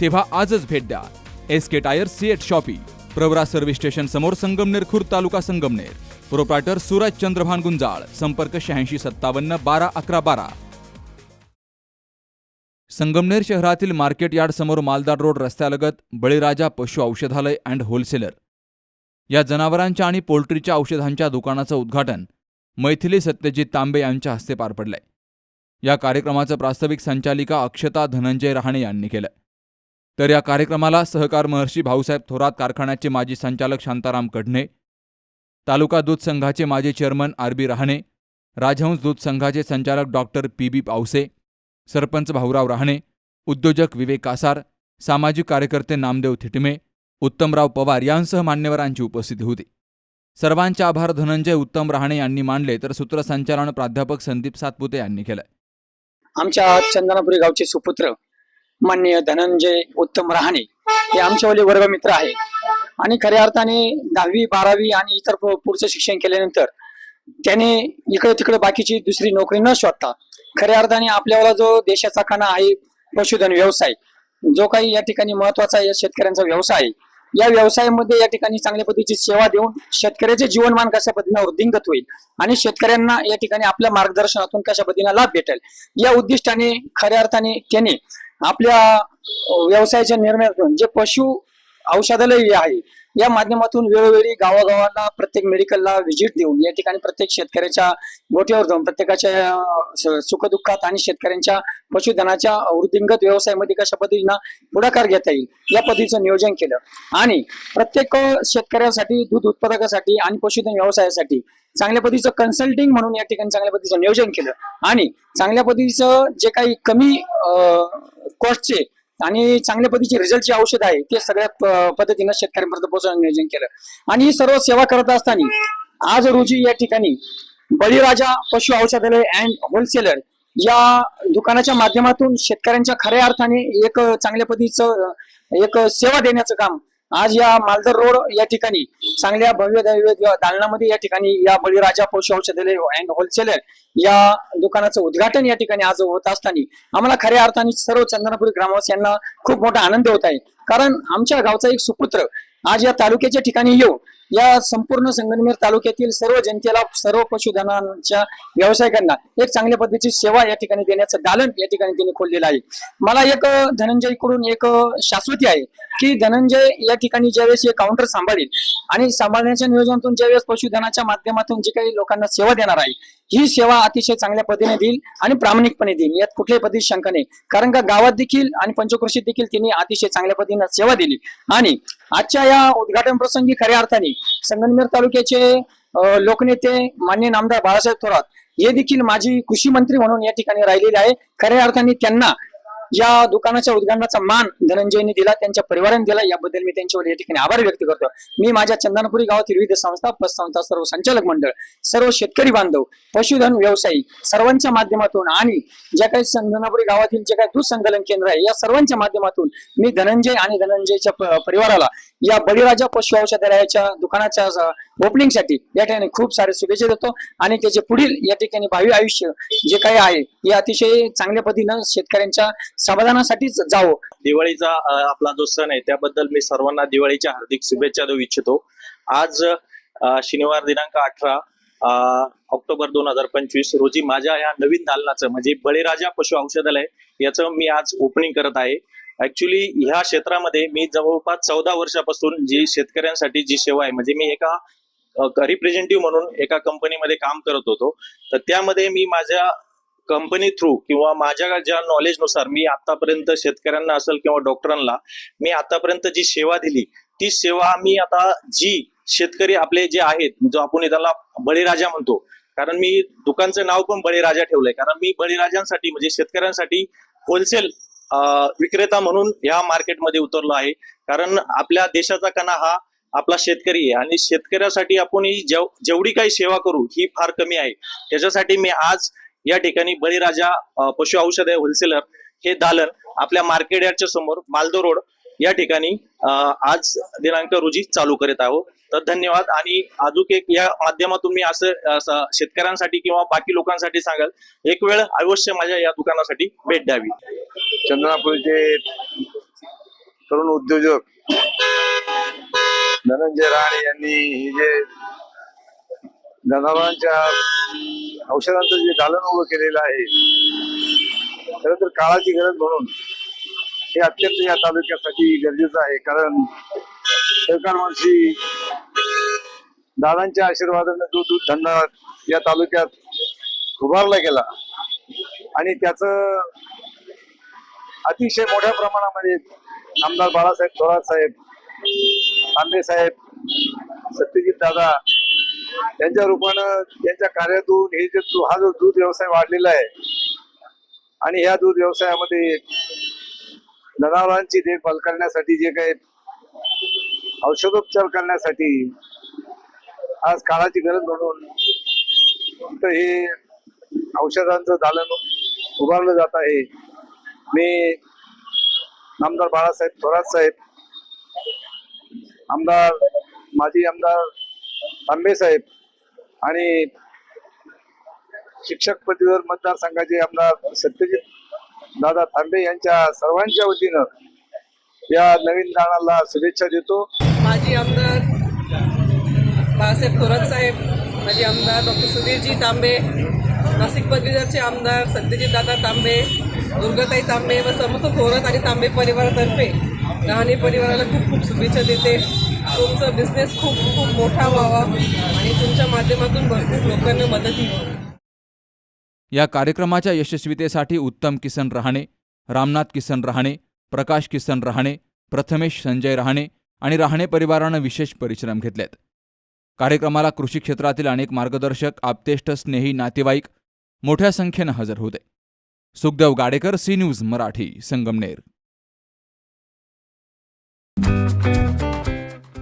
तेव्हा आजच भेट द्या. S K tyre CEAT shoppe Pravara service station समोर संगमनेर खुर्द तालुका संगमनेर. प्रोप्रायटर सूरज चंद्रभान गुंजाळ संपर्क शहाऐंशी सत्तावन्न बारा अकरा बारा. संगमनेर शहरातील मार्केट यार्ड समोर मालदार रोड रस्त्यालगत बळीराजा पशु औषधालय अँड होलसेलर. या जनावरांच्या आणि पोल्ट्रीच्या औषधांच्या दुकानाचं उद्घाटन मैथिली सत्यजित तांबे यांच्या हस्ते पार पडलंय. या कार्यक्रमाचं प्रास्ताविक संचालिका अक्षता धनंजय रहाणे यांनी केलं. तर या कार्यक्रमाला सहकार महर्षी भाऊसाहेब थोरात कारखान्याचे माजी संचालक शांताराम कढणे तालुका दूध संघाचे माजी chairman R B Rahane Rajhans दूध संघाचे संचालक doctor P B Pawase sarpanch Bhaurao Rahane उद्योजक विवेक कासार सामाजिक कार्यकर्ते नामदेव थिटमे उत्तमराव पवार यांसह मान्यवरांची उपस्थिती होती. सर्वांचे आभार धनंजय उत्तम रहाणे यांनी मानले तर सूत्रसंचालन प्राध्यापक संदीप सातपुते यांनी केलं. आमच्या चंदनापुरी गावचे सुपुत्र माननीय धनंजय उत्तम रहाणे हे आमच्यावाले वर्गमित्र आहे. आणि खऱ्या अर्थाने दहावी बारावी आणि इतर पु- पुढचं शिक्षण केल्यानंतर त्याने इकडे तिकडे बाकीची दुसरी नोकरी न शोधता खऱ्या अर्थाने आपल्याला जो देशाचा खाना आहे पशुधन व्यवसाय जो काही या ठिकाणी महत्त्वाचा या शेतकऱ्यांचा व्यवसाय आहे या व्यवसायामध्ये या ठिकाणी चांगल्या पद्धतीची सेवा देऊन शेतकऱ्याचे जीवनमान कशा पद्धतीने वृद्धिंगत होईल आणि शेतकऱ्यांना या ठिकाणी आपल्या मार्गदर्शनातून कशा पद्धतीने लाभ भेटेल? या उद्दिष्टाने खऱ्या अर्थाने त्याने आपल्या व्यवसायाच्या निर्णयातून जे पशु औषधालय आहे. या माध्यमातून वेळोवेळी गावागावाला प्रत्येक मेडिकलला व्हिजिट देऊन या ठिकाणी प्रत्येक शेतकऱ्याच्या गोठ्यावर जाऊन प्रत्येकाच्या सुखदुःखात आणि शेतकऱ्यांच्या पशुधनाच्या वृद्धिंगत व्यवसायामध्ये कशा पद्धतीनं पुढाकार घेता येईल या पद्धतीचं नियोजन केलं. आणि प्रत्येक शेतकऱ्यासाठी दूध उत्पादकासाठी आणि पशुधन व्यवसायासाठी चांगल्या पद्धतीचं कन्सल्टिंग म्हणून या ठिकाणी चांगल्या पद्धतीचं नियोजन केलं. आणि चांगल्या पद्धतीचं जे काही कमी कॉस्टचे आणि चांगल्या पद्धतीचे रिझल्टचे औषध आहे ते सगळ्या पद्धतीनं शेतकऱ्यांपर्यंत पोहोचवण्याचं नियोजन केलं. आणि ही सर्व सेवा करत असताना आज रोजी या ठिकाणी बळीराजा पशु औषधालय अँड होलसेलर या दुकानाच्या माध्यमातून शेतकऱ्यांच्या खऱ्या अर्थाने एक चांगल्या पद्धतीचं एक सेवा देण्याचं काम आज या मालदर रोड या ठिकाणी चांगल्या भव्य दैव्य दालनामध्ये या ठिकाणी या बळीराजा पशु औषधालय अँड होलसेलर या दुकानाचं उद्घाटन या ठिकाणी आज होत असताना आम्हाला खऱ्या अर्थाने सर्व चंदनापुरी ग्रामवासियांना खूप मोठा आनंद होत आहे. कारण आमच्या गावचा एक सुपुत्र आज या तालुक्याच्या ठिकाणी येऊ या संपूर्ण संगमनेर तालुक्यातील सर्व जनतेला सर्व पशुधनांच्या व्यावसायिकांना एक चांगल्या पद्धतीची सेवा या ठिकाणी देण्याचं दालन या ठिकाणी त्यांनी खोललेलं आहे. मला एक धनंजयकडून एक शाश्वती आहे की धनंजय या ठिकाणी ज्यावेळेस हे काउंटर सांभाळेल आणि सांभाळण्याच्या नियोजनातून ज्यावेळेस पशुधनाच्या माध्यमातून जे काही लोकांना सेवा देणार आहे ही सेवा अतिशय चांगल्या पद्धतीने देईल आणि प्रामाणिकपणे देईल यात कुठल्याही पद्धती शंका नाही. कारण का गावात देखील आणि पंचकृषीत देखील त्यांनी अतिशय चांगल्या पद्धतीने सेवा दिली. आणि आजच्या या उद्घाटन प्रसंगी खऱ्या अर्थाने संगमनेर तालुक्याचे लोकनेते मान्य नामदार बाळासाहेब थोरात हे देखील माजी कृषी मंत्री म्हणून या ठिकाणी राहिलेले आहे. खऱ्या अर्थाने त्यांना या दुकानाच्या उद्घाटनाचा मान धनंजयने दिला त्यांच्या परिवाराने दिला याबद्दल मी त्यांच्यावर या ठिकाणी आभार व्यक्त करतो मी माझ्या चंदनपुरी गावातील विविध संस्था पतसंस्था सर्व संचालक मंडळ सर्व शेतकरी बांधव पशुधन व्यावसायिक सर्वांच्या माध्यमातून आणि ज्या काही चंदनापुरी गावातील जे काही दूध संकलन केंद्र आहे या सर्वांच्या माध्यमातून मी धनंजय आणि धनंजयच्या परिवाराला या बळीराजा पशु औषधालयाच्या दुकानाच्या ओपनिंगसाठी या ठिकाणी खूप सारे शुभेच्छा देतो आणि त्याचे पुढील या ठिकाणी भावी आयुष्य जे काही आहे हे अतिशय चांगल्या पद्धतीनं शेतकऱ्यांच्या समाधानासाठीच जावं. दिवाळीचा आपला जो सण आहे त्याबद्दल मी सर्वांना दिवाळीच्या हार्दिक शुभेच्छा देऊ इच्छितो. आज शनिवार दिनांक अठरा ऑक्टोबर दोन हजार पंचवीस रोजी माझ्या या नवीन दालनाचं म्हणजे बळीराजा पशु औषधालय याचं मी आज ओपनिंग करत आहे. ऍक्च्युली ह्या क्षेत्रामध्ये मी जवळपास चौदा वर्षापासून जी शेतकऱ्यांसाठी जी सेवा आहे म्हणजे मी एका रिप्रेझेंटेटिव्ह म्हणून एका कंपनीमध्ये काम करत होतो. तर त्यामध्ये मी माझ्या कंपनी थ्रू किंवा माझ्या ज्या नॉलेजनुसार मी आतापर्यंत शेतकऱ्यांना असेल किंवा डॉक्टरांना मी आतापर्यंत जी सेवा दिली ती सेवा मी आता जी शेतकरी आपले जे आहेत जो आपण त्याला बळीराजा म्हणतो कारण मी दुकानचं नाव पण बळीराजा ठेवलंय कारण मी बळीराजांसाठी म्हणजे शेतकऱ्यांसाठी होलसेल विक्रेता म्हणून या मार्केटमध्ये उतरलो आहे. कारण आपल्या देशाचा कणा हा आपला शेतकरी आहे आणि शेतकऱ्यासाठी आपण ही जेव जेवढी काही सेवा करू ही फार कमी आहे. त्याच्यासाठी मी आज या ठिकाणी बळीराजा पशु औषध होलसेलर हे दालन आपल्या मार्केट यार्डच्या समोर मालदो रोड या ठिकाणी आज दिनांक रोजी चालू करीत आहोत. तर धन्यवाद. आणि अजून एक या माध्यमातून मी असं असं शेतकऱ्यांसाठी किंवा बाकी लोकांसाठी सांगाल एक वेळ अवश्य माझ्या या दुकानासाठी भेट द्यावी. चंद्रपूरचे तरुण उद्योजक धनंजय राणे यांनी हे जे जनावरांच्या औषधांचं जे दालन उभं केलेलं आहे खरं तर काळाची गरज म्हणून हे अत्यंत या तालुक्यासाठी गरजेचं आहे. कारण सरकार वर्षी दादांच्या आशीर्वादाने दूध दूध धंदा या तालुक्यात उभारला गेला आणि त्याचं अतिशय मोठ्या प्रमाणामध्ये आमदार बाळासाहेब थोरात साहेब आंबे साहेब सत्यजित दादा त्यांच्या रूपानं त्यांच्या कार्यातून हे जे हा जो दूध व्यवसाय वाढलेला आहे आणि ह्या दूध व्यवसायामध्ये जनावरांची देखभाल करण्यासाठी जे काही औषधोपचार करण्यासाठी आज काळाची गरज म्हणून तर हे औषधांचं दालन उभारलं जात आहे. मी आमदार बाळासाहेब थोरात साहेब आमदार माजी आमदार आंबे साहेब आणि शिक्षक पदवीधर मतदारसंघाचे आमदार सत्यजित दादा थांबे यांच्या सर्वांच्या वतीनं या नवीन दानाला शुभेच्छा देतो. माजी आमदार बाळासाहेब थोरात साहेब माजी आमदार डॉक्टर सुधीरजी तांबे नाशिक पदवीधरचे आमदार सत्यजित दादा तांबे दुर्गाताई तांबे व समस्त थोरात आणि तांबे परिवारातर्फे लहाने परिवाराला खूप खूप शुभेच्छा देते. तुमचा बिझनेस खूप खूप मोठा व्हावा आणि तुमच्या माध्यमातून भरपूर लोकांना मदत या कार्यक्रमाच्या यशस्वीतेसाठी उत्तम किसन रहाणे रामनाथ किसन रहाणे प्रकाश किसन रहाणे प्रथमेश संजय रहाणे आणि रहाणे परिवारानं विशेष परिश्रम घेतलेत. कार्यक्रमाला कृषी क्षेत्रातील अनेक मार्गदर्शक आप्तेष्ट स्नेही नातेवाईक मोठ्या संख्येनं हजर होते. Sukhdev Gadekar C news Marathi Sangamner.